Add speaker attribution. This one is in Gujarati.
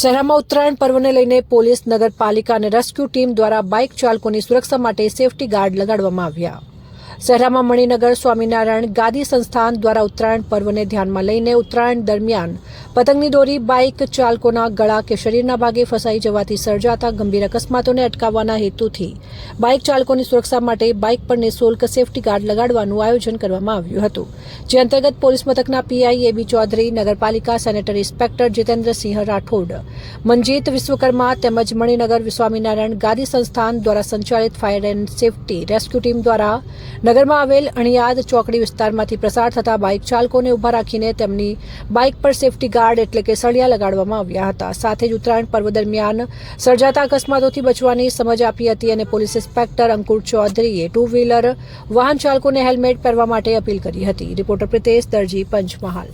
Speaker 1: શહેરમાં ઉત્તરાયણ પર્વને લઈને પોલીસ, નગરપાલિકા અને રેસ્ક્યુ ટીમ દ્વારા બાઇક ચાલકોની સુરક્ષા માટે સેફટી ગાર્ડ લગાડવામાં આવ્યા. શહેરામાં મણિનગર, સ્વામિનારાયણ ગાદી સંસ્થાન દ્વારા ઉત્તરાયણ પર્વને ધ્યાનમાં લઈને ઉત્તરાયણ દરમિયાન પતંગની દોરી, બાઇક ચાલકોના ગળા કે શરીરના ભાગે ફસાઈ જવાથી સર્જાતા ગંભીર અકસ્માતોને અટકાવવાના હેતુથી બાઇક ચાલકોની સુરક્ષા માટે બાઇક પર નિઃશુલ્ક સેફટી ગાર્ડ લગાડવાનું આયોજન કરવામાં આવ્યું હતું. જે અંતર્ગત પોલીસ મથકના પીઆઈ એબી ચૌધરી, નગરપાલિકા સેનેટરી ઇન્સ્પેક્ટર જીતેન્દ્રસિંહ રાઠોડ મંજીત વિશ્વકર્મા તેમજ મણિનગર સ્વામિનારાયણ ગાદી સંસ્થાન દ્વારા સંચાલિત fire and safety rescue team દ્વારા નગરમાં આવેલ અણિયાદ ચોકડી વિસ્તારમાંથી પ્રસાર થતા બાઇક ચાલકોને ઊભા રાખીને તેમની બાઇક પર સેફટી ગાર્ડ એટલે કે સળિયા લગાડવામાં આવ્યા હતા. સાથે જ ઉત્તરાયણ પર્વ દરમિયાન સર્જાતા અકસ્માતોથી બચવાની સમજ આપી હતી અને પોલીસ ઇન્સ્પેક્ટર અંકુર ચૌધરીએ ટુ વ્હીલર વાહન ચાલકોને હેલ્મેટ પહેરવા માટે અપીલ કરી હતી. રિપોર્ટર પ્રિતેશ દરજી પંચમહાલ.